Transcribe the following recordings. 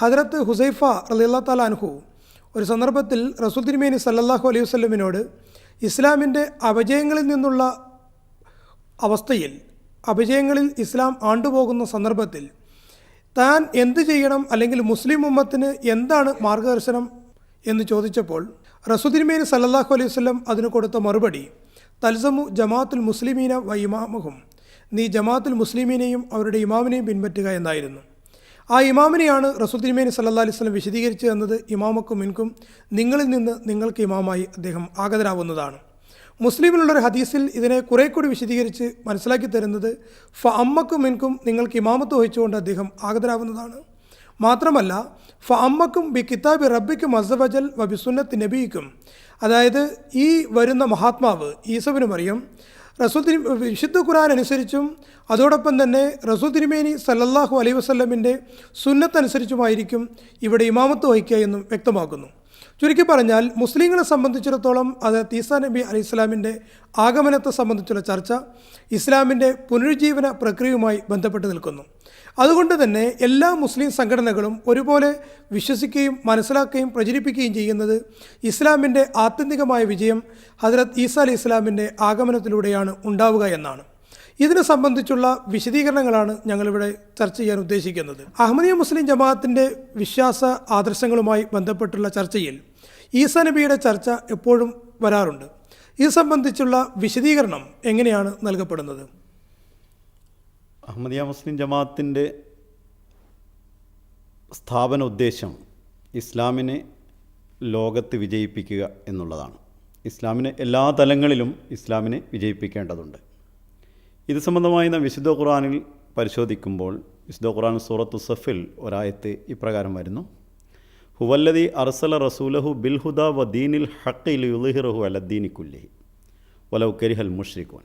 ഹജറത്ത് ഹുസൈഫ റലിയുള്ള താല അൻഹു ഒരു സന്ദർഭത്തിൽ റസൂൽ തിരുമേനി സല്ലാഹു അലൈഹി വസ്ലമിനോട് ഇസ്ലാമിന്റെ അപജയങ്ങളിൽ നിന്നുള്ള അവസ്ഥയിൽ അപജയങ്ങളിൽ ഇസ്ലാം ആണ്ടുപോകുന്ന സന്ദർഭത്തിൽ താൻ എന്ത് ചെയ്യണം അല്ലെങ്കിൽ മുസ്ലിം ഉമ്മത്തിന് എന്താണ് മാർഗദർശനം എന്ന് ചോദിച്ചപ്പോൾ റസുദിൻമേൻ സല്ലാഹു അലൈഹി വസല്ലം അതിന് കൊടുത്ത മറുപടി തൽസമു ജമാഅത്തുൽ മുസ്ലിമീന വ ഇമാമുഹും. നീ ജമാഅത്തുൽ മുസ്ലിമീനെയും അവരുടെ ഇമാമിനെയും പിൻപറ്റുക എന്നായിരുന്നു. ആ ഇമാമിനെയാണ് റസുദ്ദിൻമേനി സല്ലല്ലാഹു അലൈഹി വസല്ലം വിശദീകരിച്ചു തന്നത് ഇമാമക്കും മിൻകും നിങ്ങളിൽ നിന്ന് നിങ്ങൾക്ക് ഇമാമായി അദ്ദേഹം ആഗതരാവുന്നതാണ്. മുസ്ലിമിലുള്ളൊരു ഹദീസിൽ ഇതിനെ കുറെ കൂടി വിശദീകരിച്ച് മനസ്സിലാക്കി തരുന്നത് ഫ അമ്മക്കും മിൻകും നിങ്ങൾക്ക് ഇമാമത്ത് വഹിച്ചുകൊണ്ട് അദ്ദേഹം ആഗതരാവുന്നതാണ്. മാത്രമല്ല ഫ അമ്മക്കും ബി കിതാബി റബ്ബിക്കും അസബജൽ വ ബിസുന്നത്ത് നബിക്കും അതായത് ഈ വരുന്ന മഹാത്മാവ് ഈസബിന് മറിയം റസൂൽ തിരു വിശുദ്ധ ഖുർആൻ അനുസരിച്ചും അതോടൊപ്പം തന്നെ റസൂൽ തിരുമേനി സല്ലല്ലാഹു അലൈഹി വസ്ലമിന്റെ സുന്നത്തനുസരിച്ചുമായിരിക്കും ഇവിടെ ഇമാമത്ത് വഹിക്കുക എന്നും വ്യക്തമാക്കുന്നു. ചുരുക്കി പറഞ്ഞാൽ മുസ്ലിങ്ങളെ സംബന്ധിച്ചിടത്തോളം അത് തീസ നബി അലൈഹി ഇസ്ലാമിന്റെ ആഗമനത്തെ സംബന്ധിച്ചുള്ള ചർച്ച ഇസ്ലാമിന്റെ പുനരുജ്ജീവന പ്രക്രിയയുമായി ബന്ധപ്പെട്ട് നിൽക്കുന്നു. അതുകൊണ്ട് തന്നെ എല്ലാ മുസ്ലിം സംഘടനകളും ഒരുപോലെ വിശ്വസിക്കുകയും മനസ്സിലാക്കുകയും പ്രചരിപ്പിക്കുകയും ചെയ്യുന്നത് ഇസ്ലാമിന്റെ ആത്യന്തികമായ വിജയം ഹജറത്ത് ഈസ അലി ഇസ്ലാമിന്റെ ആഗമനത്തിലൂടെയാണ് ഉണ്ടാവുക എന്നാണ്. ഇതിനെ സംബന്ധിച്ചുള്ള വിശദീകരണങ്ങളാണ് ഞങ്ങളിവിടെ ചർച്ച ചെയ്യാൻ ഉദ്ദേശിക്കുന്നത്. അഹമ്മദിയ മുസ്ലിം ജമാഅത്തിന്റെ വിശ്വാസ ആദർശങ്ങളുമായി ബന്ധപ്പെട്ടുള്ള ചർച്ചയിൽ ഈസ നബിയുടെ ചർച്ച എപ്പോഴും വരാറുണ്ട്. ഇത് സംബന്ധിച്ചുള്ള വിശദീകരണം എങ്ങനെയാണ് നൽകപ്പെടുന്നത്? അഹമ്മദിയ മുസ്ലിം ജമാഅത്തിന്റെ സ്ഥാപന ഉദ്ദേശം ഇസ്ലാമിനെ ലോകത്ത് വിജയിപ്പിക്കുക എന്നുള്ളതാണ്. ഇസ്ലാമിനെ എല്ലാ തലങ്ങളിലും ഇസ്ലാമിനെ വിജയിപ്പിക്കേണ്ടതുണ്ട്. ഇത് സംബന്ധമായി നാം വിശുദ്ധ ഖുറാനിൽ പരിശോധിക്കുമ്പോൾ വിശുദ്ധ ഖുറാൻ സൂറത്തു സഫിൽ ഒരായത്ത് ഇപ്രകാരം വരുന്നു. ഹുവല്ലതി അർസല റസൂലഹു ബിൽഹുദ വ ദീനിൽ ഹക്കിൽ യുലിഹിറഹു അലദ്ദീനിക്കുല്ലഹി വലൗ കരിഹൽ മുഷ്രിഖുൻ.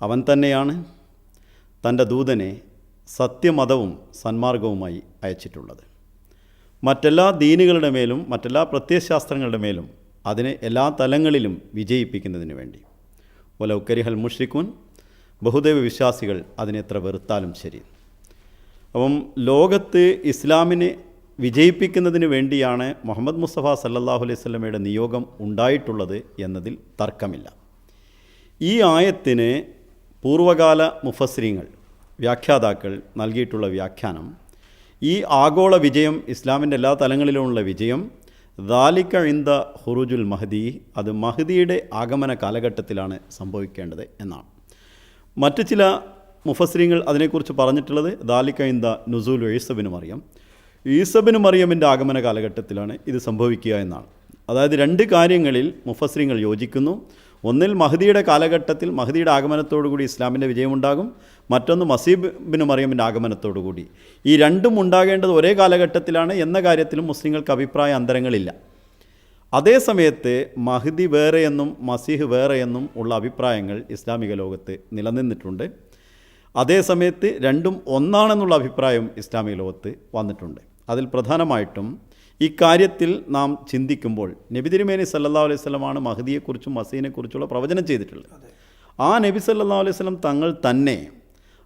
അവൻ തന്നെയാണ് തന്റെ ദൂതനെ സത്യമതവും സന്മാർഗവുമായി അയച്ചിട്ടുള്ളത്. മറ്റെല്ലാ ദീനുകളുടെ മേലും മറ്റെല്ലാ പ്രത്യയശാസ്ത്രങ്ങളുടെ മേലും അതിനെ എല്ലാ തലങ്ങളിലും വിജയിപ്പിക്കുന്നതിന് വേണ്ടി. ഒലൗക്കരിഹൽ മുഷ്രിഖുൻ ബഹുദൈവ വിശ്വാസികൾ അതിനെത്ര വെറുത്താലും ശരി. അപ്പം ലോകത്ത് ഇസ്ലാമിനെ വിജയിപ്പിക്കുന്നതിന് വേണ്ടിയാണ് മുഹമ്മദ് മുസ്തഫ സല്ലാഹു അലൈഹി സ്വലമയുടെ നിയോഗം ഉണ്ടായിട്ടുള്ളത് എന്നതിൽ തർക്കമില്ല. ഈ ആയത്തിന് പൂർവകാല മുഫസ്രീങ്ങൾ വ്യാഖ്യാതാക്കൾ നൽകിയിട്ടുള്ള വ്യാഖ്യാനം ഈ ആഗോള വിജയം ഇസ്ലാമിന്റെ എല്ലാ തലങ്ങളിലുമുള്ള വിജയം ദാലിക്ക ഇന്ദ ഹുറുജുൽ മഹദി അത് മഹദിയുടെ ആഗമന കാലഘട്ടത്തിലാണ് സംഭവിക്കേണ്ടത് എന്നാണ്. മറ്റു ചില മുഫസ്രീങ്ങൾ അതിനെക്കുറിച്ച് പറഞ്ഞിട്ടുള്ളത് ദാലിക്ക ഇന്ദ നുസൂൽ ഈസബിന് മറിയം. ഈസബിന് മറിയമിന്റെ ആഗമന കാലഘട്ടത്തിലാണ് ഇത് സംഭവിക്കുക എന്നാണ്. അതായത് രണ്ട് കാര്യങ്ങളിൽ മുഫസ്രീങ്ങൾ യോജിക്കുന്നു. ഒന്നിൽ മഹദിയുടെ കാലഘട്ടത്തിൽ മഹദിയുടെ ആഗമനത്തോടുകൂടി ഇസ്ലാമിന്റെ വിജയമുണ്ടാകും മറ്റൊന്ന് മസീബ് ബിൻ മറിയമിന്റെ ആഗമനത്തോടുകൂടി. ഈ രണ്ടും ഉണ്ടാകേണ്ടത് ഒരേ കാലഘട്ടത്തിലാണ് എന്ന കാര്യത്തിലും മുസ്ലിങ്ങൾക്ക് അഭിപ്രായ അന്തരങ്ങളില്ല. അതേ സമയത്ത് മഹദി വേറെയെന്നും മസീഹ് വേറെയെന്നും ഉള്ള അഭിപ്രായങ്ങൾ ഇസ്ലാമിക ലോകത്ത് നിലനിന്നിട്ടുണ്ട്. അതേസമയത്ത് രണ്ടും ഒന്നാണെന്നുള്ള അഭിപ്രായം ഇസ്ലാമിക ലോകത്ത് വന്നിട്ടുണ്ട്. അതിൽ പ്രധാനമായിട്ടും ഇക്കാര്യത്തിൽ നാം ചിന്തിക്കുമ്പോൾ നബി തിരുമേനി സല്ലാ അലൈഹി സ്വലമാണ് മഹദിയെക്കുറിച്ചും മസീനെക്കുറിച്ചുള്ള പ്രവചനം ചെയ്തിട്ടുള്ളത്. ആ നബി സല്ലാ അലൈഹി സ്വലം തങ്ങൾ തന്നെ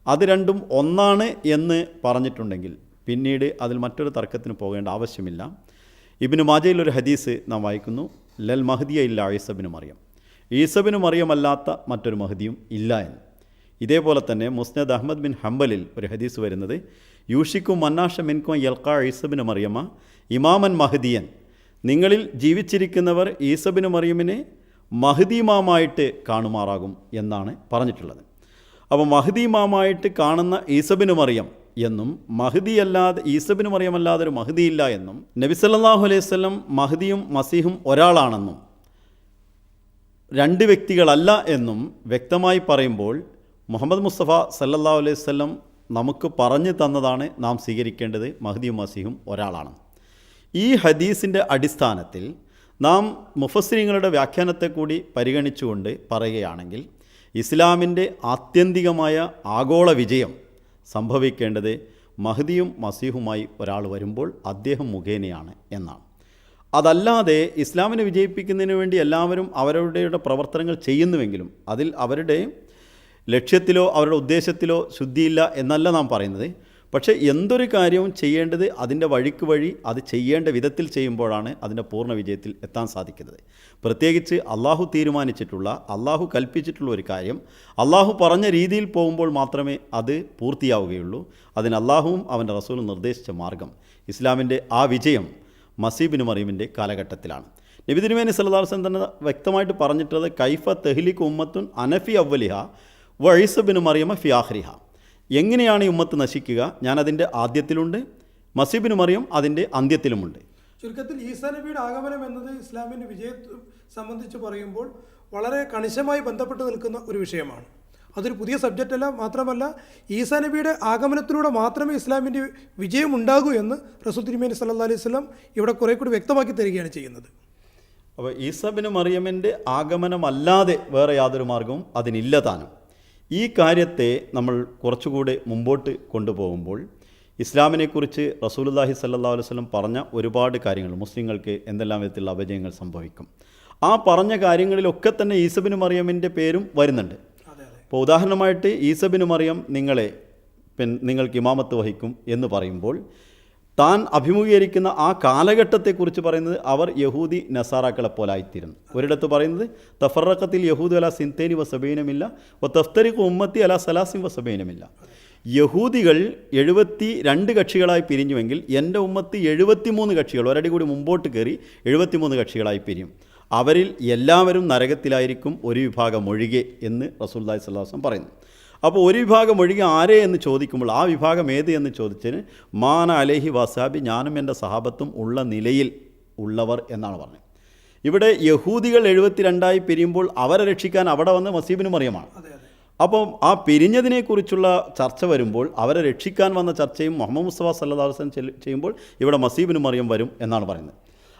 അത് രണ്ടും ഒന്നാണ് എന്ന് പറഞ്ഞിട്ടുണ്ടെങ്കിൽ പിന്നീട് അതിൽ മറ്റൊരു തർക്കത്തിന് പോകേണ്ട ആവശ്യമില്ല. ഇബിന് മാജയിൽ ഒരു ഹദീസ് നാം വായിക്കുന്നു. ലൽ മഹദിയ ഇല്ല ഈസബിന് മറിയം. ഈസബിന് മറിയമല്ലാത്ത മറ്റൊരു മഹദിയും ഇല്ല എന്ന്. ഇതേപോലെ തന്നെ മുസ്നദ് അഹമ്മദ് ബിൻ ഹംബലിൽ ഒരു ഹദീസ് വരുന്നത്. യൂഷിക്കും മന്നാഷ മിൻകും യൽക്കാ ഈസബിന് മറിയമ്മ ഇമാമൻ മഹദിയൻ. നിങ്ങളിൽ ജീവിച്ചിരിക്കുന്നവർ ഈസബിന് മറിയമ്മിനെ മഹദീമാമായിട്ട് കാണുമാറാകും എന്നാണ് പറഞ്ഞിട്ടുള്ളത്. അപ്പോൾ മഹദീമാമായിട്ട് കാണുന്ന ഈസബിന് മറിയം എന്നും മഹദി അല്ലാതെ ഈസബിന് മറിയമല്ലാതെ ഒരു മഹദിയില്ല എന്നും നബി സല്ലല്ലാഹു അലൈഹി സ്വലം മഹദിയും മസീഹും ഒരാളാണെന്നും രണ്ട് വ്യക്തികളല്ല എന്നും വ്യക്തമായി പറയുമ്പോൾ മുഹമ്മദ് മുസ്തഫ സല്ലല്ലാഹു അലൈഹി വസല്ലം നമുക്ക് പറഞ്ഞു തന്നതാണ് നാം സ്വീകരിക്കേണ്ടത് മഹദിയും മസിഹും ഒരാളാണ്. ഈ ഹദീസിന്റെ അടിസ്ഥാനത്തിൽ നാം മുഫസ്ലിങ്ങളുടെ വ്യാഖ്യാനത്തെ കൂടി പരിഗണിച്ചുകൊണ്ട് പറയുകയാണെങ്കിൽ ഇസ്ലാമിന്റെ ആത്യന്തികമായ ആഗോള വിജയം സംഭവിക്കേണ്ടത് മഹദിയും മസീഹുമായി ഒരാൾ വരുമ്പോൾ അദ്ദേഹം മുഖേനയാണ് എന്നാണ്. അതല്ലാതെ ഇസ്ലാമിനെ വിജയിപ്പിക്കുന്നതിന് വേണ്ടി എല്ലാവരും അവരുടെ പ്രവർത്തനങ്ങൾ ചെയ്യുന്നുവെങ്കിലും അതിൽ അവരുടെ ലക്ഷ്യത്തിലോ അവരുടെ ഉദ്ദേശത്തിലോ ശുദ്ധിയില്ല എന്നല്ല നാം പറയുന്നത്. പക്ഷേ എന്തൊരു കാര്യവും ചെയ്യേണ്ടത് അതിന്റെ വഴിക്ക് വഴി അത് ചെയ്യേണ്ട വിധത്തിൽ ചെയ്യുമ്പോഴാണ് അതിന്റെ പൂർണ വിജയത്തിൽ എത്താൻ സാധിക്കുന്നത്. പ്രത്യേകിച്ച് അള്ളാഹു തീരുമാനിച്ചിട്ടുള്ള അള്ളാഹു കൽപ്പിച്ചിട്ടുള്ള ഒരു കാര്യം അള്ളാഹു പറഞ്ഞ രീതിയിൽ പോകുമ്പോൾ മാത്രമേ അത് പൂർത്തിയാവുകയുള്ളൂ. അതിന് അള്ളാഹുവും അവന്റെ റസൂലും നിർദ്ദേശിച്ച മാർഗം. ഇസ്ലാമിന്റെ ആ വിജയം മസീബിന് മറിയമിന്റെ കാലഘട്ടത്തിലാണ്. നബി തിരുമേനി തന്നെ വ്യക്തമായിട്ട് പറഞ്ഞിട്ടുള്ളത് കൈഫ തെഹ്ലിക്ക് ഉമ്മത്തുൻ അനഫി അവലിഹ വൈസബിന് മറിയമ ഫിയാഹ്രിഹ എങ്ങനെയാണ് ഈ ഉമ്മത്ത് നശിക്കുക? ഞാൻ ഞാനതിന്റെ ആദ്യത്തിലുണ്ട്. മസീബിന് മറിയം അതിന്റെ അന്ത്യത്തിലുമുണ്ട്. ചുരുക്കത്തിൽ ഈസാ നബിയുടെ ആഗമനം എന്നത് ഇസ്ലാമിന്റെ വിജയത്തെ സംബന്ധിച്ച് പറയുമ്പോൾ വളരെ കണിശമായി ബന്ധപ്പെട്ട് നിൽക്കുന്ന ഒരു വിഷയമാണ്. അതൊരു പുതിയ സബ്ജക്റ്റ് അല്ല മാത്രമല്ല ഈസാ നബിയുടെ ആഗമനത്തിലൂടെ മാത്രമേ ഇസ്ലാമിന്റെ വിജയം ഉണ്ടാകൂ എന്ന് റസൂൽ തിരുമേനി സല്ലാ അലൈഹി സ്വലം ഇവിടെ കുറേ കൂടി വ്യക്തമാക്കി തരികയാണ് ചെയ്യുന്നത്. അപ്പോൾ ഈസബിന് മറിയമിന്റെ ആഗമനമല്ലാതെ വേറെ യാതൊരു മാർഗവും അതിനില്ല താനും. ഈ കാര്യത്തെ നമ്മൾ കുറച്ചുകൂടെ മുമ്പോട്ട് കൊണ്ടുപോകുമ്പോൾ ഇസ്ലാമിനെക്കുറിച്ച് റസൂലുല്ലാഹി സല്ലാ വസല്ലം പറഞ്ഞ ഒരുപാട് കാര്യങ്ങൾ മുസ്ലിങ്ങൾക്ക് എന്തെല്ലാം വിധത്തിലുള്ള അപജയങ്ങൾ സംഭവിക്കും. ആ പറഞ്ഞ കാര്യങ്ങളിലൊക്കെ തന്നെ ഈസബിന് മറിയമിന്റെ പേരും വരുന്നുണ്ട്. അപ്പോൾ ഉദാഹരണമായിട്ട് ഈസബിന് മറിയം നിങ്ങളെ പിൻ നിങ്ങൾക്ക് ഇമാമത്ത് വഹിക്കും എന്ന് പറയുമ്പോൾ താൻ അഭിമുഖീകരിക്കുന്ന ആ കാലഘട്ടത്തെക്കുറിച്ച് പറയുന്നത് അവർ യഹൂദി നസാറാക്കളെ പോലായിത്തീരുന്നു ഒരിടത്ത് പറയുന്നത് തഫറക്കത്തിൽ യഹൂദ് അല സിന്തേനി വസബീനമില്ല ഒ തഫ്തരിഖ് ഉമ്മത്തി അല സലാസിം വസബീനമില്ല യഹൂദികൾ എഴുപത്തി രണ്ട് കക്ഷികളായി പിരിഞ്ഞുവെങ്കിൽ എന്റെ ഉമ്മത്ത് എഴുപത്തിമൂന്ന് കക്ഷികൾ ഒരടി കൂടി മുമ്പോട്ട് കയറി എഴുപത്തിമൂന്ന് കക്ഷികളായി പിരിയും. അവരിൽ എല്ലാവരും നരകത്തിലായിരിക്കും ഒരു വിഭാഗം ഒഴികെ എന്ന് റസൂല്ലായി സ്വല്ലാസം പറയുന്നു. അപ്പോൾ ഒരു വിഭാഗം ഒഴികെ ആരെ എന്ന് ചോദിക്കുമ്പോൾ ആ വിഭാഗം ഏത് എന്ന് ചോദിച്ചതിന് മാന അലേഹി വസാബി ഞാനും എന്റെ സഹാബത്തും ഉള്ള നിലയിൽ ഉള്ളവർ എന്നാണ് പറഞ്ഞത്. ഇവിടെ യഹൂദികൾ എഴുപത്തിരണ്ടായി പിരിയുമ്പോൾ അവരെ രക്ഷിക്കാൻ അവിടെ വന്ന് മസീബിന് മറിയമാണ് അപ്പം ആ പിരിഞ്ഞതിനെക്കുറിച്ചുള്ള ചർച്ച വരുമ്പോൾ അവരെ രക്ഷിക്കാൻ വന്ന ചർച്ചയും മുഹമ്മദ് മുസ്തഫ സല്ലാ വസ്ലം ചെയ്യുമ്പോൾ ഇവിടെ മസീബിന് മറിയം വരും എന്നാണ് പറയുന്നത്.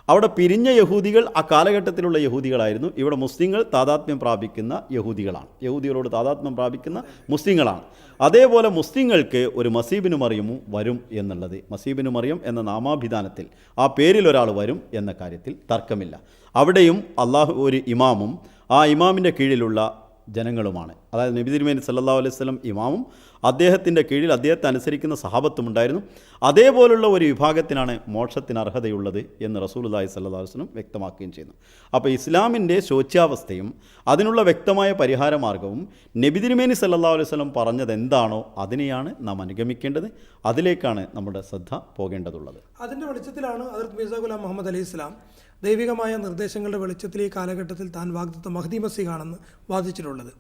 അവിടെ പിരിഞ്ഞ യഹൂദികൾ ആ കാലഘട്ടത്തിലുള്ള യഹൂദികളായിരുന്നു. ഇവിടെ മുസ്ലിങ്ങൾ താതാത്മ്യം പ്രാപിക്കുന്ന യഹൂദികളാണ്. യഹൂദികളോട് താതാത്മ്യം പ്രാപിക്കുന്ന മുസ്ലിങ്ങളാണ്. അതേപോലെ മുസ്ലിങ്ങൾക്ക് ഒരു മസീബിനു മറിയമും വരും എന്നുള്ളത്. മസീബിനു മറിയം എന്ന നാമാഭിധാനത്തിൽ ആ പേരിൽ ഒരാൾ വരും എന്ന കാര്യത്തിൽ തർക്കമില്ല. അവിടെയും അള്ളാഹു ഒരു ഇമാമും ആ ഇമാമിന്റെ കീഴിലുള്ള ജനങ്ങളുമാണ്. അതായത് നബി തിരുമേനി സല്ലാ അലൈഹി സ്വലം ഇമാമും അദ്ദേഹത്തിന്റെ കീഴിൽ അദ്ദേഹത്തെ അനുസരിക്കുന്ന സഹാബത്തും ഉണ്ടായിരുന്നു. അതേപോലുള്ള ഒരു വിഭാഗത്തിനാണ് മോക്ഷത്തിന് അർഹതയുള്ളത് എന്ന് റസൂലുല്ലാഹി സല്ലാ വസ്ലം വ്യക്തമാക്കുകയും ചെയ്യുന്നു. അപ്പോൾ ഇസ്ലാമിന്റെ ശോച്യാവസ്ഥയും അതിനുള്ള വ്യക്തമായ പരിഹാര മാർഗവും നബി തിരുമേനി സല്ലാ അലൈഹി സ്വലം പറഞ്ഞത് എന്താണോ അതിനെയാണ് നാം അനുഗമിക്കേണ്ടത്. അതിലേക്കാണ് നമ്മുടെ ശ്രദ്ധ പോകേണ്ടതുള്ളത്. അതിന്റെ വെളിച്ചത്തിലാണ് അതിർത്ത് മിർസ ഗുലാം മുഹമ്മദ് അലൈഹി ഇസ്ലാം ദൈവികമായ നിർദ്ദേശങ്ങളുടെ വെളിച്ചത്തിൽ ഈ കാലഘട്ടത്തിൽ താൻ വാഗ്ദത്ത മഹദി മസിഹാണെന്ന് വാദിച്ചിട്ടുള്ളത്.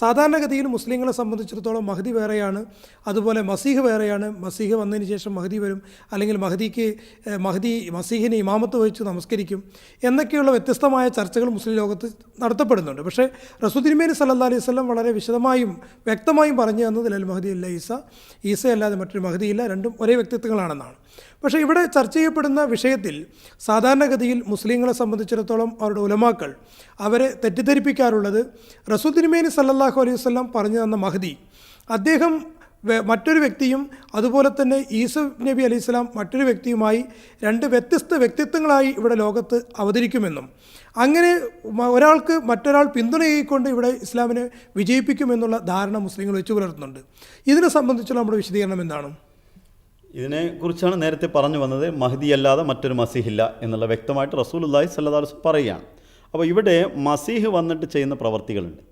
സാധാരണഗതിയിൽ മുസ്ലിങ്ങളെ സംബന്ധിച്ചിടത്തോളം മഹദി വേറെയാണ് അതുപോലെ മസീഹ് വേറെയാണ്. മസീഹ് വന്നതിന് ശേഷം മഹദി വരും അല്ലെങ്കിൽ മഹദിക്ക് മഹദി മസീഹിനെ ഇമാമത്ത് വഹിച്ച് നമസ്കരിക്കും എന്നൊക്കെയുള്ള വ്യത്യസ്തമായ ചർച്ചകൾ മുസ്ലിം ലോകത്ത് നടത്തപ്പെടുന്നുണ്ട്. പക്ഷേ റസൂദിരിമേനി സല്ലാ അലൈഹി സ്വലം വളരെ വിശദമായും വ്യക്തമായും പറഞ്ഞു തന്നത് ലൽ മഹദി അല്ല ഈസ. ഈസ അല്ലാതെ മറ്റൊരു മഹദിയില്ല രണ്ടും ഒരേ വ്യക്തിത്വങ്ങളാണെന്നാണ്. പക്ഷേ ഇവിടെ ചർച്ച ചെയ്യപ്പെടുന്ന വിഷയത്തിൽ സാധാരണഗതിയിൽ മുസ്ലിങ്ങളെ സംബന്ധിച്ചിടത്തോളം അവരുടെ ഉലമാക്കൾ അവരെ തെറ്റിദ്ധരിപ്പിക്കാറുള്ളത് റസൂൽ തിരുമേനി സല്ലല്ലാഹു അലൈഹി വസല്ലം പറഞ്ഞു തന്ന മഹദി. അദ്ദേഹം മറ്റൊരു വ്യക്തിയും അതുപോലെ തന്നെ ഈസഫ് നബി അലൈഹി സ്വലാം മറ്റൊരു വ്യക്തിയുമായി രണ്ട് വ്യത്യസ്ത വ്യക്തിത്വങ്ങളായി ഇവിടെ ലോകത്ത് അവതരിക്കുമെന്നും അങ്ങനെ ഒരാൾക്ക് മറ്റൊരാൾ പിന്തുണയെക്കൊണ്ട് ഇവിടെ ഇസ്ലാമിനെ വിജയിപ്പിക്കുമെന്നുള്ള ധാരണ മുസ്ലിങ്ങൾ വെച്ചു പുലർത്തുന്നുണ്ട്. ഇതിനെ സംബന്ധിച്ചുള്ള നമ്മുടെ വിശദീകരണം എന്താണ്? ഇതിനെക്കുറിച്ചാണ് നേരത്തെ പറഞ്ഞു വന്നത് മഹദി അല്ലാതെ മറ്റൊരു മസീഹില്ല എന്നുള്ള വ്യക്തമായിട്ട് റസൂലുല്ലാഹി സല്ലാസ് പറയുകയാണ്. അപ്പോൾ ഇവിടെ മസീഹ് വന്നിട്ട് ചെയ്യുന്ന പ്രവർത്തികളുണ്ട്.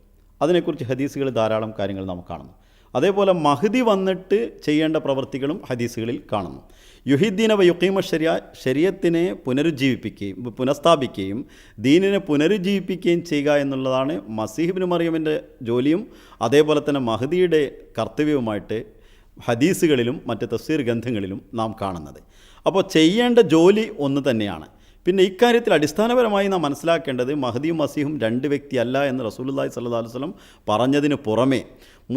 അതിനെക്കുറിച്ച് ഹദീസുകൾ ധാരാളം കാര്യങ്ങൾ നമുക്ക് കാണുന്നു. അതേപോലെ മഹദി വന്നിട്ട് ചെയ്യേണ്ട പ്രവർത്തികളും ഹദീസുകളിൽ കാണുന്നു. യുഹിദ്ദീന വ യുക്കീമ ശരിയ ശരീരത്തിനെ പുനരുജ്ജീവിപ്പിക്കുകയും പുനഃസ്ഥാപിക്കുകയും ദീനിനെ പുനരുജ്ജീവിപ്പിക്കുകയും ചെയ്യുക എന്നുള്ളതാണ് മസീഹിബിന് മറിയമിന്റെ ജോലിയും അതേപോലെ തന്നെ മഹദിയുടെ കർത്തവ്യവുമായിട്ട് ഹദീസുകളിലും മറ്റ് തഫ്സീർ ഗ്രന്ഥങ്ങളിലും നാം കാണുന്നത്. അപ്പോൾ ചെയ്യേണ്ട ജോലി ഒന്ന് തന്നെയാണ്. പിന്നെ ഇക്കാര്യത്തിൽ അടിസ്ഥാനപരമായി നാം മനസ്സിലാക്കേണ്ടത് മഹദിയും മസീഹും രണ്ട് വ്യക്തിയല്ല എന്ന് റസൂലുള്ളാഹി സ്വല്ലല്ലാഹു അലൈഹി വസല്ലം പറഞ്ഞതിന് പുറമെ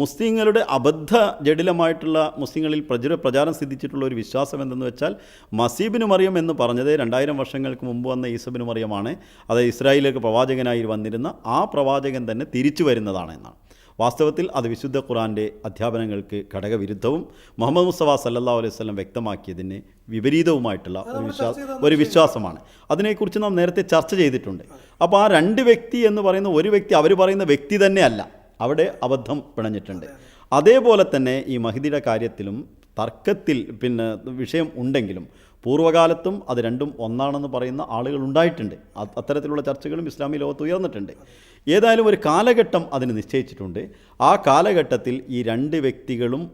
മുസ്ലിങ്ങളുടെ അബദ്ധ ജടിലമായിട്ടുള്ള മുസ്ലിങ്ങളിൽ പ്രചുര പ്രചാരം സിദ്ധിച്ചിട്ടുള്ള ഒരു വിശ്വാസം എന്തെന്ന് വെച്ചാൽ മസീബിന് മറിയം എന്ന് പറഞ്ഞത് രണ്ടായിരം വർഷങ്ങൾക്ക് മുമ്പ് വന്ന ഈസബിന് മറിയമാണ്. അത് ഇസ്രായേലിലേക്ക് പ്രവാചകനായി വന്നിരുന്ന ആ പ്രവാചകൻ തന്നെ തിരിച്ചു വരുന്നതാണ് എന്നാണ്. വാസ്തവത്തിൽ അത് വിശുദ്ധ ഖുറാന്റെ അധ്യാപനങ്ങൾക്ക് ഘടകവിരുദ്ധവും മുഹമ്മദ് മുസ്തഫ സല്ലാ അലൈഹി വസല്ലം വ്യക്തമാക്കിയതിന് വിപരീതവുമായിട്ടുള്ള ഒരു വിശ്വാസ ഒരു വിശ്വാസമാണ്. അതിനെക്കുറിച്ച് നാം നേരത്തെ ചർച്ച ചെയ്തിട്ടുണ്ട്. അപ്പോൾ ആ രണ്ട് വ്യക്തി എന്ന് പറയുന്ന ഒരു വ്യക്തി അവർ പറയുന്ന വ്യക്തി തന്നെയല്ല. അവിടെ അബദ്ധം പിണഞ്ഞിട്ടുണ്ട്. അതേപോലെ തന്നെ ഈ മഹിദിയുടെ കാര്യത്തിലും തർക്കത്തിൽ പിന്നെ വിഷയം ഉണ്ടെങ്കിലും പൂർവകാലത്തും അത് രണ്ടും ഒന്നാണെന്ന് പറയുന്ന ആളുകൾ ഉണ്ടായിട്ടുണ്ട്. അത്തരത്തിലുള്ള ചർച്ചകളും ഇസ്ലാമി ലോകത്ത് ഉയർന്നിട്ടുണ്ട്. ഏതായാലും ഒരു കാലഘട്ടം അതിന് നിശ്ചയിച്ചിട്ടുണ്ട്. ആ കാലഘട്ടത്തിൽ ഈ രണ്ട് വ്യക്തികളും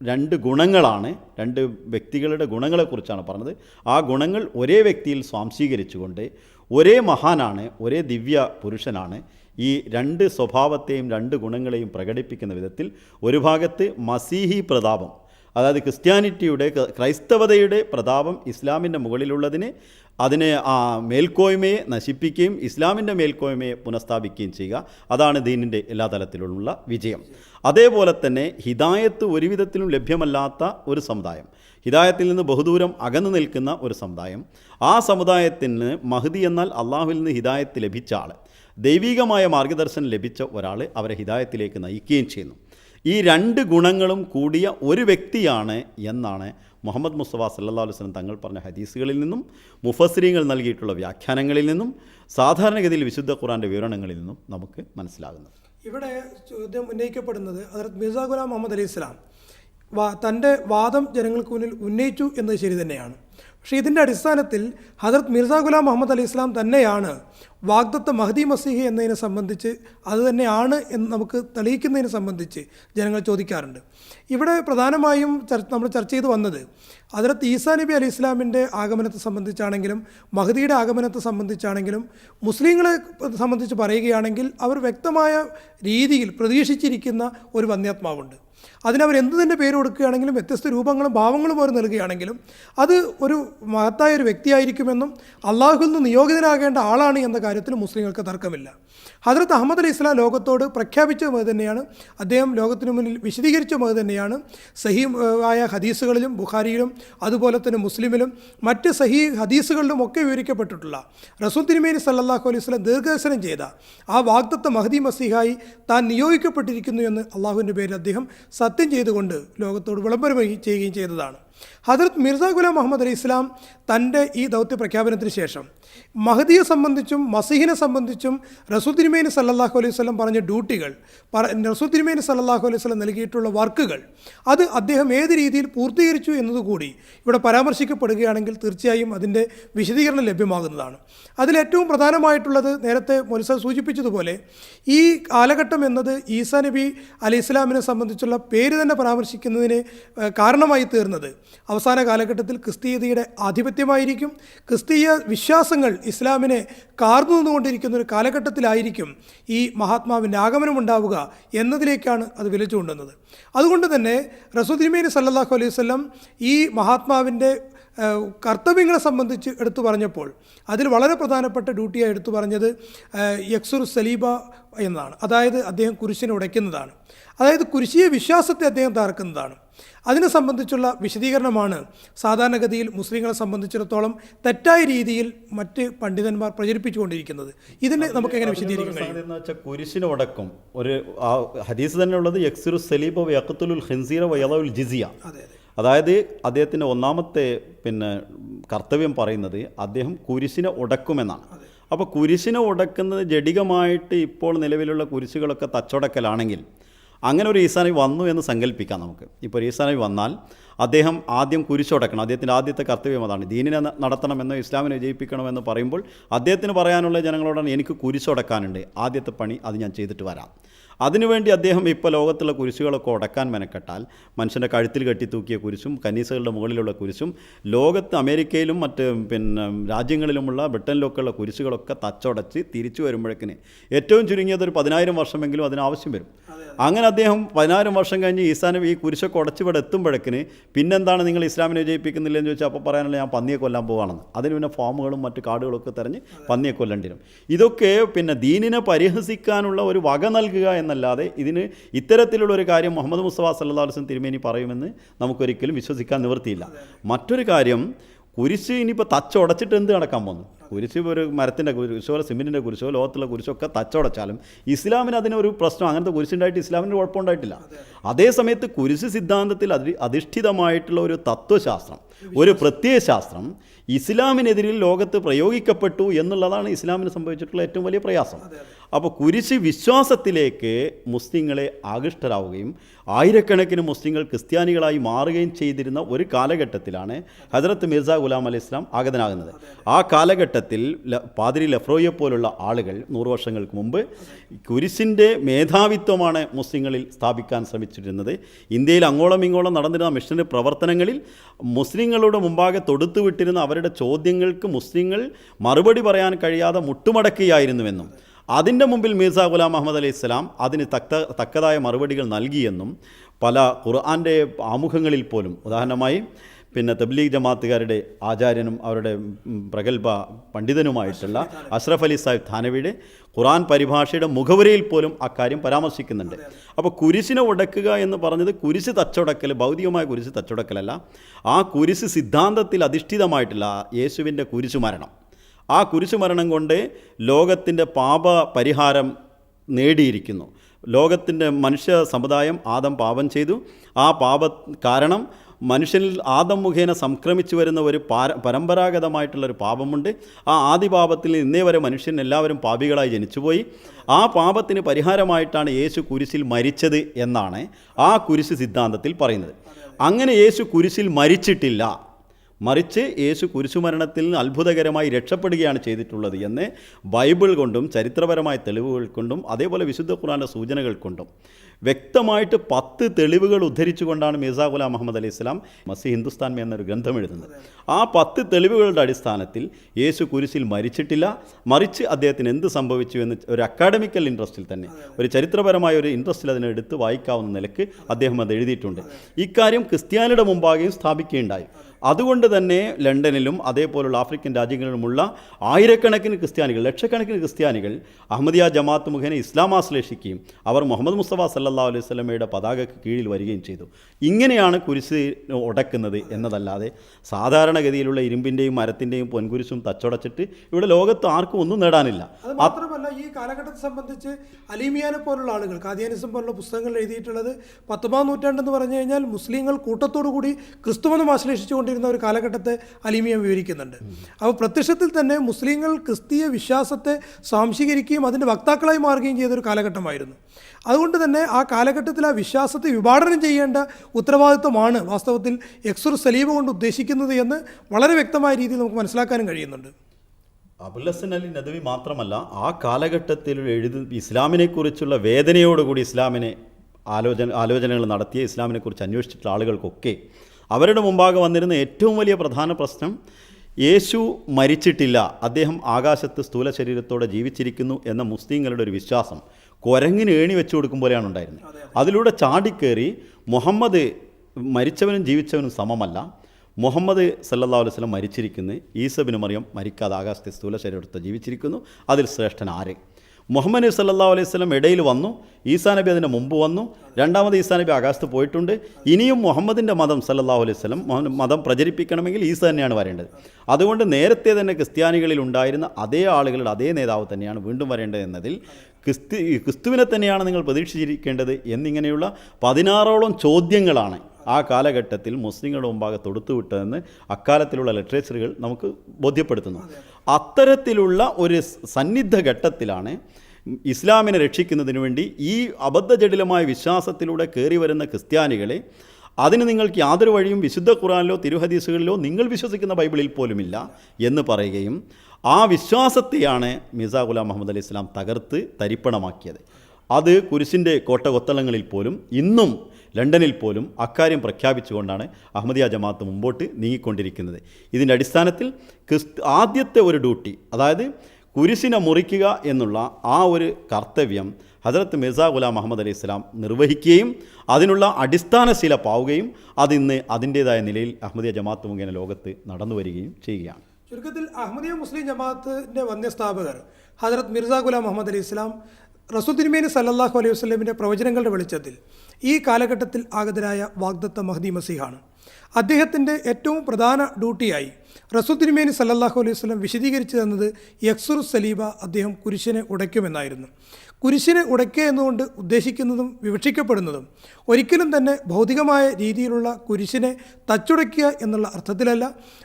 രണ്ട് ഗുണങ്ങളാണ് രണ്ട് വ്യക്തികളുടെ ഗുണങ്ങളെക്കുറിച്ചാണ് പറഞ്ഞത്. ആ ഗുണങ്ങൾ ഒരേ വ്യക്തിയിൽ സ്വാംശീകരിച്ചുകൊണ്ട് ഒരേ മഹാനാണ് ഒരേ ദിവ്യ പുരുഷനാണ് ഈ രണ്ട് സ്വഭാവത്തെയും രണ്ട് ഗുണങ്ങളെയും പ്രകടിപ്പിക്കുന്ന വിധത്തിൽ ഒരു ഭാഗത്ത് മസീഹി പ്രതാപം അതായത് ക്രിസ്ത്യാനിറ്റിയുടെ ക്രൈസ്തവതയുടെ പ്രതാപം ഇസ്ലാമിന്റെ മുകളിലുള്ളതിന് അതിനെ ആ മേൽക്കോയ്മയെ നശിപ്പിക്കുകയും ഇസ്ലാമിന്റെ മേൽക്കോയ്മയെ പുനഃസ്ഥാപിക്കുകയും ചെയ്യുക. അതാണ് ദീനിന്റെ എല്ലാ തലത്തിലുള്ള വിജയം. അതേപോലെ തന്നെ ഹിദായത്ത് ഒരുവിധത്തിലും ലഭ്യമല്ലാത്ത ഒരു സമുദായം. ഹിദായത്തിൽ നിന്ന് ബഹുദൂരം അകന്നു നിൽക്കുന്ന ഒരു സമുദായം. ആ സമുദായത്തിന് മഹദി എന്നാൽ അള്ളാഹുവിൽ നിന്ന് ഹിദായത്ത് ലഭിച്ച ആൾ ദൈവികമായ മാർഗദർശനം ലഭിച്ച ഒരാൾ അവരെ ഹിദായത്തിലേക്ക് നയിക്കുകയും ചെയ്യുന്നു. ഈ രണ്ട് ഗുണങ്ങളും കൂടിയ ഒരു വ്യക്തിയാണ് എന്നാണ് മുഹമ്മദ് മുസ്തഫ സല്ലാ വസ്ലം തങ്ങൾ പറഞ്ഞ ഹദീസുകളിൽ നിന്നും മുഫസ്രീങ്ങൾ നൽകിയിട്ടുള്ള വ്യാഖ്യാനങ്ങളിൽ നിന്നും സാധാരണഗതിയിൽ വിശുദ്ധ ഖുറാന്റെ വിവരണങ്ങളിൽ നിന്നും നമുക്ക് മനസ്സിലാകുന്നത്. ഇവിടെ ചോദ്യം ഉന്നയിക്കപ്പെടുന്നത് ഹജറത് മിർസ ഗുലാം മുഹമ്മദ് അലി ഇസ്ലാം വാ തന്റെ വാദം ജനങ്ങൾക്ക് മുന്നിൽ ഉന്നയിച്ചു എന്നത് ശരി തന്നെയാണ്. പക്ഷേ ഇതിന്റെ അടിസ്ഥാനത്തിൽ ഹജറത് മിർസ ഗുലാം മുഹമ്മദ് അലി ഇസ്ലാം തന്നെയാണ് വാഗ്ദത്ത മഹദി മസീഹി എന്നതിനെ സംബന്ധിച്ച് അത് തന്നെയാണ് എന്ന് നമുക്ക് തെളിയിക്കുന്നതിനെ സംബന്ധിച്ച് ജനങ്ങൾ ചോദിക്കാറുണ്ട്. ഇവിടെ പ്രധാനമായും നമ്മൾ ചർച്ച ചെയ്ത് വന്നത് ഹജറത്ത് ഈസാ നബി അലി ഇസ്ലാമിന്റെ ആഗമനത്തെ സംബന്ധിച്ചാണെങ്കിലും മഹദിയുടെ ആഗമനത്തെ സംബന്ധിച്ചാണെങ്കിലും മുസ്ലിങ്ങളെ സംബന്ധിച്ച് പറയുകയാണെങ്കിൽ അവർ വ്യക്തമായ രീതിയിൽ പ്രതീക്ഷിച്ചിരിക്കുന്ന ഒരു വന്യാത്മാവുണ്ട് അതിനവർ എന്ത് തന്നെ പേര് കൊടുക്കുകയാണെങ്കിലും വ്യത്യസ്ത രൂപങ്ങളും ഭാവങ്ങളും അവർ നൽകുകയാണെങ്കിലും അത് ഒരു മഹത്തായ ഒരു വ്യക്തിയായിരിക്കുമെന്നും അള്ളാഹുൽ നിന്ന് നിയോഗിതനാകേണ്ട ആളാണ് എന്ന കാര്യത്തിൽ മുസ്ലിങ്ങൾക്ക് തർക്കമില്ല. ഹജറത്ത് അഹമ്മദ് അലി ഇസ്ലാം ലോകത്തോട് പ്രഖ്യാപിച്ച മുതൽ തന്നെയാണ്. അദ്ദേഹം ലോകത്തിനു മുന്നിൽ വിശദീകരിച്ച മത് തന്നെയാണ്. സഹി ആയ ഹദീസുകളിലും ബുഖാരിയിലും അതുപോലെ തന്നെ മുസ്ലിമിലും മറ്റ് സഹി ഹദീസുകളിലും ഒക്കെ വിവരിക്കപ്പെട്ടിട്ടുള്ള റസൂൽ തിരുമേനി സല്ലാഹു അലൈഹി സ്വലം ദീർഘദർശനം ചെയ്ത ആ വാഗ്ദത്ത മഹദി മസീഹായി താൻ നിയോഗിക്കപ്പെട്ടിരിക്കുന്നു എന്ന് അള്ളാഹുവിന്റെ പേരിൽ അദ്ദേഹം ചെയ്തുകൊണ്ട് ലോകത്തോട് വിളംബരം ചെയ്യുകയും ചെയ്തതാണ്. ഹജറത് മിർസ ഗുലാം മുഹമ്മദ് അലി ഇസ്ലാം തന്റെ ഈ ദൗത്യ പ്രഖ്യാപനത്തിന് ശേഷം മഹദിയെ സംബന്ധിച്ചും മസീഹിനെ സംബന്ധിച്ചും റസൂൽ തിരുമേനി സല്ലല്ലാഹു അലൈഹി സ്വലം പറഞ്ഞ ഡ്യൂട്ടികൾ റസൂൽ തിരുമേനി സല്ലല്ലാഹു അലൈഹി സ്വലം നൽകിയിട്ടുള്ള വർക്കുകൾ അത് അദ്ദേഹം ഏത് രീതിയിൽ പൂർത്തീകരിച്ചു എന്നതുകൂടി ഇവിടെ പരാമർശിക്കപ്പെടുകയാണെങ്കിൽ തീർച്ചയായും അതിന്റെ വിശദീകരണം ലഭ്യമാകുന്നതാണ്. അതിലേറ്റവും പ്രധാനമായിട്ടുള്ളത് നേരത്തെ മൊലിസ സൂചിപ്പിച്ചതുപോലെ ഈ കാലഘട്ടം എന്നത് ഈസാ നബി അലി ഇസ്ലാമിനെ സംബന്ധിച്ചുള്ള പേര് തന്നെ പരാമർശിക്കുന്നതിന് കാരണമായി തീർന്നത്. അവസാന കാലഘട്ടത്തിൽ ക്രിസ്തീയതയുടെ ആധിപത്യമായിരിക്കും. ക്രിസ്തീയ വിശ്വാസങ്ങൾ ഇസ്ലാമിനെ കാർന്നു നിന്നുകൊണ്ടിരിക്കുന്ന ഒരു കാലഘട്ടത്തിലായിരിക്കും ഈ മഹാത്മാവിന്റെ ആഗമനം ഉണ്ടാവുക എന്നതിലേക്കാണ് അത് വിലച്ചു കൊണ്ടുവന്നത് അതുകൊണ്ട് തന്നെ റസൂദ്ദിമീൻ സല്ലാഹു അലൈഹി വസല്ലം ഈ മഹാത്മാവിന്റെ കർത്തവ്യങ്ങളെ സംബന്ധിച്ച് എടുത്തു പറഞ്ഞപ്പോൾ അതിൽ വളരെ പ്രധാനപ്പെട്ട ഡ്യൂട്ടിയായി എടുത്തു പറഞ്ഞത് യക്സുർ സലീബ എന്നാണ് അതായത് അദ്ദേഹം കുരിശിനെ ഉടയ്ക്കുന്നതാണ്. അതായത് കുരിശിയെ വിശ്വാസത്തെ അദ്ദേഹം തകർക്കുന്നതാണ്. അതിനെ സംബന്ധിച്ചുള്ള വിശദീകരണമാണ് സാധാരണഗതിയിൽ മുസ്ലിങ്ങളെ സംബന്ധിച്ചിടത്തോളം തെറ്റായ രീതിയിൽ മറ്റ് പണ്ഡിതന്മാർ പ്രചരിപ്പിച്ചുകൊണ്ടിരിക്കുന്നത്. ഇതിനെ നമുക്ക് എങ്ങനെ വിശദീകരിക്കാം കഴിയും? സംഗതി എന്ന് വെച്ചാൽ കുരിശിന് ഉടക്കും ഒരു ഹദീസ് തന്നെ ഉള്ളത് യക്സിറു സലീബ യക്കത്തുൽ ഖിൻസീറ വയലുൽ ജിസിയ. അതെ അതെ. അതായത് അദ്ദേഹത്തിന്റെ ഒന്നാമത്തെ പിന്നെ കർത്തവ്യം പറയുന്നത് അദ്ദേഹം കുരിശിനെ ഉടക്കുമെന്നാണ്. അപ്പോൾ കുരിശിനെ ഉടക്കുന്നത് ജഡികമായിട്ട് ഇപ്പോൾ നിലവിലുള്ള കുരിശുകളൊക്കെ തച്ചുടക്കലാണെങ്കിൽ അങ്ങനെ ഒരു ഈസാനബി വന്നു എന്ന് സങ്കല്പിക്കാം നമുക്ക്. ഇപ്പോൾ ഒരു ഈസാനബി വന്നാൽ അദ്ദേഹം ആദ്യം കുരിശടക്കണം അദ്ദേഹത്തിന്റെ ആദ്യത്തെ കർത്തവ്യം അതാണ്. ദീനിനെ നടത്തണമെന്നോ ഇസ്ലാമിനെ വിജയിപ്പിക്കണമെന്ന് പറയുമ്പോൾ അദ്ദേഹത്തിന് പറയാനുള്ള ജനങ്ങളോടാണ് എനിക്ക് കുരിശടക്കാനുണ്ട് ആദ്യത്തെ പണി അത് ഞാൻ ചെയ്തിട്ട് വരാം. അതിനുവേണ്ടി അദ്ദേഹം ഇപ്പോൾ ലോകത്തുള്ള കുരിശുകളൊക്കെ ഉടക്കാൻ മെനക്കെട്ടാൽ മനുഷ്യന്റെ കഴുത്തിൽ കെട്ടി തൂക്കിയ കുരിശും കനീസകളുടെ മുകളിലുള്ള കുരിശും ലോകത്ത് അമേരിക്കയിലും മറ്റ് പിന്നെ രാജ്യങ്ങളിലുമുള്ള ബ്രിട്ടനിലൊക്കെ ഉള്ള കുരിശുകളൊക്കെ തച്ചുടച്ച് തിരിച്ചു വരുമ്പോഴേക്കിന് ഏറ്റവും ചുരുങ്ങിയത് ഒരു പതിനായിരം വർഷമെങ്കിലും അതിനാവശ്യം വരും. അങ്ങനെ അദ്ദേഹം പതിനായിരം വർഷം കഴിഞ്ഞ് ഈസാനം ഈ കുരിശൊക്കെ ഉടച്ചിവിടെ എത്തുമ്പോഴേക്കിന് പിന്നെന്താണ് നിങ്ങൾ ഇസ്ലാമിനെ വിജയിപ്പിക്കുന്നില്ലെന്ന് ചോദിച്ചാൽ അപ്പോൾ പറയാനുള്ള ഞാൻ പന്നിയെ കൊല്ലാൻ പോവാണെന്ന്. അതിന് പിന്നെ ഫോമുകളും മറ്റ് കാർഡുകളൊക്കെ തെരഞ്ഞ് പന്നിയെ കൊല്ലേണ്ടി വരും. ഇതൊക്കെ പിന്നെ ദീനിനെ പരിഹസിക്കാനുള്ള ഒരു വക നൽകുക എന്നല്ലാതെ ഇതിന് ഇത്തരത്തിലുള്ള ഒരു കാര്യം മുഹമ്മദ് മുസ്തഫ സല്ലാ വസ്ലം തിരുമേനി പറയുമെന്ന് നമുക്കൊരിക്കലും വിശ്വസിക്കാൻ നിവൃത്തിയില്ല. മറ്റൊരു കാര്യം കുരിശ് ഇനിയിപ്പോൾ തച്ചുടച്ചിട്ട് എന്ത് നടക്കാൻ പോകുന്നു? കുരിശ് ഒരു മരത്തിന്റെ കുരിശോ സിമെന്റിന്റെ കുരിശോ ലോകത്തുള്ള കുരിശൊക്കെ തച്ചുടച്ചാലും ഇസ്ലാമിന് അതിനൊരു പ്രശ്നം അങ്ങനത്തെ കുരിശുണ്ടായിട്ട് ഇസ്ലാമിന് കുഴപ്പമുണ്ടായിട്ടില്ല. അതേ സമയത്ത് കുരിശ് സിദ്ധാന്തത്തിൽ അധി അധിഷ്ഠിതമായിട്ടുള്ള ഒരു തത്വശാസ്ത്രം ഒരു പ്രത്യയശാസ്ത്രം ഇസ്ലാമിനെതിരിൽ ലോകത്ത് പ്രയോഗിക്കപ്പെട്ടു എന്നുള്ളതാണ് ഇസ്ലാമിന് സംഭവിച്ചിട്ടുള്ള ഏറ്റവും വലിയ പ്രയാസം. അപ്പോൾ കുരിശ് വിശ്വാസത്തിലേക്ക് മുസ്ലിങ്ങളെ ആകൃഷ്ടരാവുകയും ആയിരക്കണക്കിന് മുസ്ലിങ്ങൾ ക്രിസ്ത്യാനികളായി മാറുകയും ചെയ്തിരുന്ന ഒരു കാലഘട്ടത്തിലാണ് ഹജറത്ത് മിർസ ഗുലാം അലി ഇസ്ലാം ആഗതനാകുന്നത്. ആ കാലഘട്ടത്തിൽ പാതിരി ലഫ്രോയെ പോലുള്ള ആളുകൾ നൂറ് വർഷങ്ങൾക്ക് മുമ്പ് കുരിശിന്റെ മേധാവിത്വമാണ് മുസ്ലിങ്ങളിൽ സ്ഥാപിക്കാൻ ശ്രമിച്ചിരുന്നത്. ഇന്ത്യയിൽ അങ്ങോളം ഇങ്ങോളം നടന്നിരുന്ന മിഷനറി പ്രവർത്തനങ്ങളിൽ മുസ്ലിങ്ങളുടെ മുമ്പാകെ തൊടുത്തുവിട്ടിരുന്ന അവരുടെ ചോദ്യങ്ങൾക്ക് മുസ്ലിങ്ങൾ മറുപടി പറയാൻ കഴിയാതെ മുട്ടുമടക്കുകയായിരുന്നുവെന്നും അതിന്റെ മുമ്പിൽ മീർസ ഗുലാം അഹമ്മദ് അലൈഹി സ്വലാം അതിന് തക്ത തക്കതായ മറുപടികൾ നൽകിയെന്നും പല ഖുർആന്റെ ആമുഖങ്ങളിൽ പോലും ഉദാഹരണമായി പിന്നെ തബ്ലീഗ് ജമാത്തുകാരുടെ ആചാര്യനും അവരുടെ പ്രഗത്ഭ പണ്ഡിതനുമായിട്ടുള്ള അഷ്റഫ് അലി സാഹിബ് ഥാനവിയുടെ ഖുറാൻ പരിഭാഷയുടെ മുഖവുരയിൽ പോലും അക്കാര്യം പരാമർശിക്കുന്നുണ്ട്. അപ്പോൾ കുരിശിനെ ഉടക്കുക എന്ന് പറഞ്ഞത് കുരിശ് തച്ചുടക്കൽ ഭൗതികമായ കുരിശ് തച്ചുടക്കലല്ല. ആ കുരിശ് സിദ്ധാന്തത്തിൽ അധിഷ്ഠിതമായിട്ടുള്ള യേശുവിന്റെ കുരിശു മരണം. ആ കുരിശു മരണം കൊണ്ട് ലോകത്തിന്റെ പാപ പരിഹാരം നേടിയിരിക്കുന്നു. ലോകത്തിന്റെ മനുഷ്യ സമുദായം ആദം പാപം ചെയ്തു. ആ പാപ കാരണം മനുഷ്യനിൽ ആദം മുഖേന സംക്രമിച്ചു വരുന്ന ഒരു പാര പരമ്പരാഗതമായിട്ടുള്ള ഒരു പാപമുണ്ട്. ആ ആദിപാപത്തിൽ ഇന്നേ വരെ മനുഷ്യൻ എല്ലാവരും പാപികളായി ജനിച്ചുപോയി. ആ പാപത്തിന് പരിഹാരമായിട്ടാണ് യേശു കുരിശിൽ മരിച്ചത് എന്നാണ് ആ കുരിശ് സിദ്ധാന്തത്തിൽ പറയുന്നത്. അങ്ങനെ യേശു കുരിശിൽ മരിച്ചിട്ടില്ല. മറിച്ച് യേശു കുരിശുമരണത്തിൽ നിന്ന് അത്ഭുതകരമായി രക്ഷപ്പെടുകയാണ് ചെയ്തിട്ടുള്ളത് എന്ന് ബൈബിൾ കൊണ്ടും ചരിത്രപരമായ തെളിവുകൾ കൊണ്ടും അതേപോലെ വിശുദ്ധ ഖുറാന്റെ സൂചനകൾ കൊണ്ടും. വ്യക്തമായിട്ട് പത്ത് തെളിവുകൾ ഉദ്ധരിച്ചുകൊണ്ടാണ് മിർസ ഗുലാം മുഹമ്മദ് അലൈഹി സ്വലാം മസി ഹിന്ദുസ്ഥാൻ എന്നൊരു ഗ്രന്ഥം എഴുതുന്നത് ആ പത്ത് തെളിവുകളുടെ അടിസ്ഥാനത്തിൽ യേശു കുരിശിൽ മരിച്ചിട്ടില്ല. മറിച്ച് അദ്ദേഹത്തിന് എന്ത് സംഭവിച്ചു എന്ന് ഒരു അക്കാഡമിക്കൽ ഇൻട്രസ്റ്റിൽ തന്നെ ഒരു ചരിത്രപരമായ ഒരു ഇൻട്രസ്റ്റിൽ അതിനെ എടുത്ത് വായിക്കാവുന്ന നിലയ്ക്ക് അദ്ദേഹം അത് എഴുതിയിട്ടുണ്ട്. ഇക്കാര്യം ക്രിസ്ത്യാനിയുടെ മുമ്പാകെയും സ്ഥാപിക്കുകയുണ്ടായി. അതുകൊണ്ട് തന്നെ ലണ്ടനിലും അതേപോലുള്ള ആഫ്രിക്കൻ രാജ്യങ്ങളിലുമുള്ള ആയിരക്കണക്കിന് ക്രിസ്ത്യാനികൾ ലക്ഷക്കണക്കിന് ക്രിസ്ത്യാനികൾ അഹമ്മദിയ ജമാഅത്ത് മുഖേന ഇസ്ലാം ആശ്ലേഷിക്കുകയും അവർ മുഹമ്മദ് മുസ്തഫ അലൈഹി സ്വലമയുടെ പതാകയ്ക്ക് കീഴിൽ വരികയും ചെയ്തു. ഇങ്ങനെയാണ് കുരിശ് ഉടക്കുന്നത് എന്നതല്ലാതെ സാധാരണഗതിയിലുള്ള ഇരുമ്പിന്റെയും മരത്തിന്റെയും പൊൻകുരിശും തച്ചുടച്ചിട്ട് ഇവിടെ ലോകത്ത് ആർക്കും ഒന്നും നേടാനില്ല. മാത്രമല്ല ഈ കാലഘട്ടത്തെ സംബന്ധിച്ച് അലീമിയാനെ പോലുള്ള ആളുകൾ കാദിയാനിസം പോലുള്ള പുസ്തകങ്ങൾ എഴുതിയിട്ടുള്ളത് പത്തൊമ്പതാം നൂറ്റാണ്ടെന്ന് പറഞ്ഞു കഴിഞ്ഞാൽ മുസ്ലിങ്ങൾ കൂട്ടത്തോടു കൂടി ക്രിസ്തുവെന്നും ആശ്ലേഷിച്ചുകൊണ്ടിരുന്ന ഒരു കാലഘട്ടത്തെ അലീമിയ വിവരിക്കുന്നുണ്ട്. അപ്പോൾ പ്രത്യക്ഷത്തിൽ തന്നെ മുസ്ലിങ്ങൾ ക്രിസ്തീയ വിശ്വാസത്തെ സ്വാംശീകരിക്കുകയും അതിന്റെ വക്താക്കളായി മാറുകയും ചെയ്തൊരു കാലഘട്ടമായിരുന്നു. അതുകൊണ്ട് തന്നെ കാലഘട്ടത്തിൽ ആ വിശ്വാസത്തെ വിഭാടനം ചെയ്യേണ്ട ഉത്തരവാദിത്വമാണ് വാസ്തവത്തിൽ എക്സുർ സലീബ കൊണ്ട് ഉദ്ദേശിക്കുന്നത് എന്ന് വളരെ വ്യക്തമായ രീതിയിൽ നമുക്ക് മനസ്സിലാക്കാനും കഴിയുന്നുണ്ട്. അബുൽ ഹസൻ അലി നദവി മാത്രമല്ല ആ കാലഘട്ടത്തിൽ എഴുതി ഇസ്ലാമിനെക്കുറിച്ചുള്ള വേദനയോടുകൂടി ഇസ്ലാമിനെ ആലോചന ആലോചനകൾ നടത്തിയ ഇസ്ലാമിനെക്കുറിച്ച് അന്വേഷിച്ചിട്ടുള്ള ആളുകൾക്കൊക്കെ അവരുടെ മുമ്പാകെ വന്നിരുന്ന ഏറ്റവും വലിയ പ്രധാന പ്രശ്നം യേശു മരിച്ചിട്ടില്ല അദ്ദേഹം ആകാശത്ത് സ്ഥൂല ശരീരത്തോടെ ജീവിച്ചിരിക്കുന്നു എന്ന മുസ്ലിങ്ങളുടെ ഒരു വിശ്വാസം. കുരങ്ങിന് ഏണി വെച്ചു കൊടുക്കും പോലെയാണ് ഉണ്ടായിരുന്നത് അതിലൂടെ ചാടിക്കേറി മുഹമ്മദ് മരിച്ചവനും ജീവിച്ചവനും സമമല്ല. മുഹമ്മദ് സല്ലാ അലൈഹി വസല്ലം മരിച്ചിരിക്കുന്നു. ഈസബിന് മറിയം മരിക്കാതെ ആകാശത്തെ സ്ഥൂല ശരീരത്തെ ജീവിച്ചിരിക്കുന്നു. അതിൽ ശ്രേഷ്ഠൻ ആര്? മുഹമ്മദ് നബി സല്ലാ അലൈഹി സ്വലം ഇടയിൽ വന്നു. ഈസാ നബി അതിന് മുമ്പ് വന്നു. രണ്ടാമത് ഈസാ നബി ആകാശത്ത് പോയിട്ടുണ്ട്. ഇനിയും മുഹമ്മദിന്റെ മതം സല്ലാ അലൈഹി സ്വലം മതം പ്രചരിപ്പിക്കണമെങ്കിൽ ഈസ തന്നെയാണ് വരേണ്ടത്. അതുകൊണ്ട് നേരത്തെ തന്നെ ക്രിസ്ത്യാനികളിൽ ഉണ്ടായിരുന്ന അതേ ആളുകളുടെ അതേ നേതാവ് തന്നെയാണ് വീണ്ടും വരേണ്ടത് എന്നതിൽ ക്രിസ്തു ക്രിസ്തുവിനെ തന്നെയാണ് നിങ്ങൾ പ്രതീക്ഷിച്ചിരിക്കേണ്ടത് എന്നിങ്ങനെയുള്ള പതിനാറോളം ചോദ്യങ്ങളാണ് ആ കാലഘട്ടത്തിൽ മുസ്ലിങ്ങളുടെ മുമ്പാകെ തൊടുത്തുവിട്ടതെന്ന് അക്കാലത്തിലുള്ള ലിറ്ററേച്ചറുകൾ നമുക്ക് ബോധ്യപ്പെടുത്തുന്നു. അത്തരത്തിലുള്ള ഒരു സന്നിധ ഘട്ടത്തിലാണ് ഇസ്ലാമിനെ രക്ഷിക്കുന്നതിന് വേണ്ടി ഈ അബദ്ധജടിലമായ വിശ്വാസത്തിലൂടെ കയറി വരുന്ന ക്രിസ്ത്യാനികളെ അതിന് നിങ്ങൾക്ക് യാതൊരു വഴിയും വിശുദ്ധ ഖുറാനിലോ തിരുഹദീസുകളിലോ നിങ്ങൾ വിശ്വസിക്കുന്ന ബൈബിളിൽ പോലുമില്ല എന്ന് പറയുകയും ആ വിശ്വാസത്തെയാണ് മിർസ ഗുലാം മുഹമ്മദ് അലി ഇസ്ലാം തകർത്ത് തരിപ്പണമാക്കിയത്. അത് കുരിശിന്റെ കോട്ടകൊത്തളങ്ങളിൽ പോലും ഇന്നും ലണ്ടനിൽ പോലും അക്കാര്യം പ്രഖ്യാപിച്ചുകൊണ്ടാണ് അഹമ്മദിയ ജമാഅത്ത് മുമ്പോട്ട് നീങ്ങിക്കൊണ്ടിരിക്കുന്നത്. ഇതിന്റെ അടിസ്ഥാനത്തിൽ ക്രിസ്തു ആദ്യത്തെ ഒരു ഡ്യൂട്ടി അതായത് കുരിശിനെ മുറിക്കുക എന്നുള്ള ആ ഒരു കർത്തവ്യം ഹജറത്ത് മിർസ ഗുലാം മുഹമ്മദ് അലി സ്വലാം നിർവഹിക്കുകയും അതിനുള്ള അടിസ്ഥാന ശില പാവുകയും അതിന്ന് അതിന്റേതായ നിലയിൽ അഹമ്മദിയ ജമാഅത്ത് മുഖേന ലോകത്ത് നടന്നു വരികയും ചെയ്യുകയാണ്. ചുരുക്കത്തിൽ അഹമ്മദിയ മുസ്ലിം ജമാഅത്തിന്റെ വന്യസ്ഥാപകർ ഹജറത് മിർസ ഗുലാം മുഹമ്മദ് അലി ഇസ്ലാം റസൂൽ തിരുമേനി സല്ലാഹു അലൈഹി വസ്ലമിന്റെ പ്രവചനങ്ങളുടെ വെളിച്ചത്തിൽ ഈ കാലഘട്ടത്തിൽ ആഗതരായ വാഗ്ദത്ത മഹദി മസിഹാണ്. അദ്ദേഹത്തിന്റെ ഏറ്റവും പ്രധാന ഡ്യൂട്ടിയായി റസൂൽ തിരുമേനി സല്ലാഹു അലൈഹി വസ്ലം വിശദീകരിച്ചു തന്നത് യക്സുർ സലീബ അദ്ദേഹം കുരിശിനെ ഉടയ്ക്കുമെന്നായിരുന്നു. കുരിശിനെ ഉടയ്ക്കുക എന്നുകൊണ്ട് ഉദ്ദേശിക്കുന്നതും വിവക്ഷിക്കപ്പെടുന്നതും ഒരിക്കലും തന്നെ ഭൗതികമായ രീതിയിലുള്ള കുരിശിനെ തച്ചുടയ്ക്കുക എന്നുള്ള അർത്ഥത്തിലല്ല.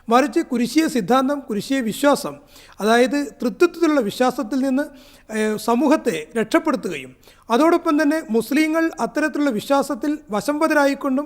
മറിച്ച് കുരിശീയ സിദ്ധാന്തം കുരിശീയ വിശ്വാസം അതായത് തൃത്വത്തിലുള്ള വിശ്വാസത്തിൽ നിന്ന് സമൂഹത്തെ രക്ഷപ്പെടുത്തുകയും അതോടൊപ്പം തന്നെ മുസ്ലിങ്ങൾ അത്തരത്തിലുള്ള വിശ്വാസത്തിൽ വശംവതരായിക്കൊണ്ടും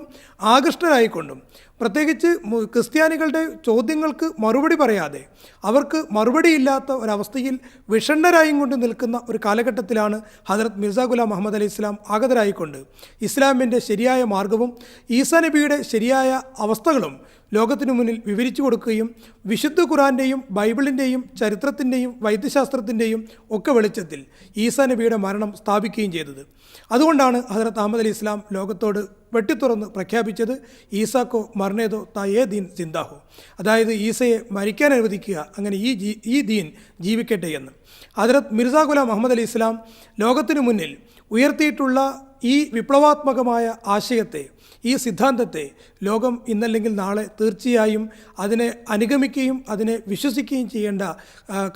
ആകൃഷ്ടരായിക്കൊണ്ടും പ്രത്യേകിച്ച് ക്രിസ്ത്യാനികളുടെ ചോദ്യങ്ങൾക്ക് മറുപടി പറയാതെ അവർക്ക് മറുപടിയില്ലാത്ത ഒരവസ്ഥയിൽ വിഷണ്ണരായും കൊണ്ട് നിൽക്കുന്ന ഒരു കാലഘട്ടത്തിലാണ് ഹജറത് മിർസ ഗുലാം മുഹമ്മദ് അലി ഇസ്ലാം ആഗതരായിക്കൊണ്ട്. ഇസ്ലാമിന്റെ ശരിയായ മാർഗവും ഈസാ നബിയുടെ ശരിയായ അവസ്ഥകളും ലോകത്തിനു മുന്നിൽ വിവരിച്ചു കൊടുക്കുകയും വിശുദ്ധ ഖുറാന്റെയും ബൈബിളിന്റെയും ചരിത്രത്തിന്റെയും വൈദ്യശാസ്ത്രത്തിന്റെയും ഒക്കെ വെളിച്ചത്തിൽ ഈസാ നബിയുടെ മരണം സ്ഥാപിക്കുകയും ചെയ്തത്. അതുകൊണ്ടാണ് ഹജറത്ത് അഹമ്മദ് അലി ഇസ്ലാം ലോകത്തോട് വെട്ടിത്തുറന്ന് പ്രഖ്യാപിച്ചത് ഈസാക്കോ മരണേതോ തയേ ദീൻ സിന്ദാഹോ. അതായത് ഈസയെ മരിക്കാൻ അനുവദിക്കുക. അങ്ങനെ ഈ ഈ ദീൻ ജീവിക്കട്ടെ എന്ന്. ഹജറത്ത് മിർസ ഗുലാം അഹമ്മദ് അലി ഇസ്ലാം ലോകത്തിനു മുന്നിൽ ഉയർത്തിയിട്ടുള്ള ഈ വിപ്ലവാത്മകമായ ആശയത്തെ ഈ സിദ്ധാന്തത്തെ ലോകം ഇന്നല്ലെങ്കിൽ നാളെ തീർച്ചയായും അതിനെ അനുഗമിക്കുകയും അതിനെ വിശ്വസിക്കുകയും ചെയ്യേണ്ട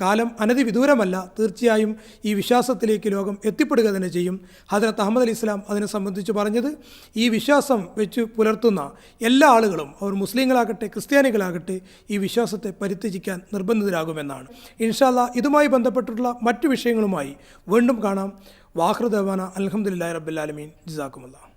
കാലം അനധിവിദൂരമല്ല തീർച്ചയായും ഈ വിശ്വാസത്തിലേക്ക് ലോകം എത്തിപ്പെടുക തന്നെ ചെയ്യും. ഹജറത്ത് അഹമ്മദ് അലി ഇസ്ലാം അതിനെ സംബന്ധിച്ച് പറഞ്ഞത് ഈ വിശ്വാസം വെച്ച് പുലർത്തുന്ന എല്ലാ ആളുകളും അവർ മുസ്ലിങ്ങളാകട്ടെ ക്രിസ്ത്യാനികളാകട്ടെ ഈ വിശ്വാസത്തെ പരിത്യജിക്കാൻ നിർബന്ധിതരാകുമെന്നാണ്. ഇൻഷാല്ല ഇതുമായി ബന്ധപ്പെട്ടിട്ടുള്ള മറ്റു വിഷയങ്ങളുമായി വീണ്ടും കാണാം. വാഹൃദവാന അലഹമുല്ലാ റബ്ബുലാലമീൻ ജിസാക്കുമുള്ള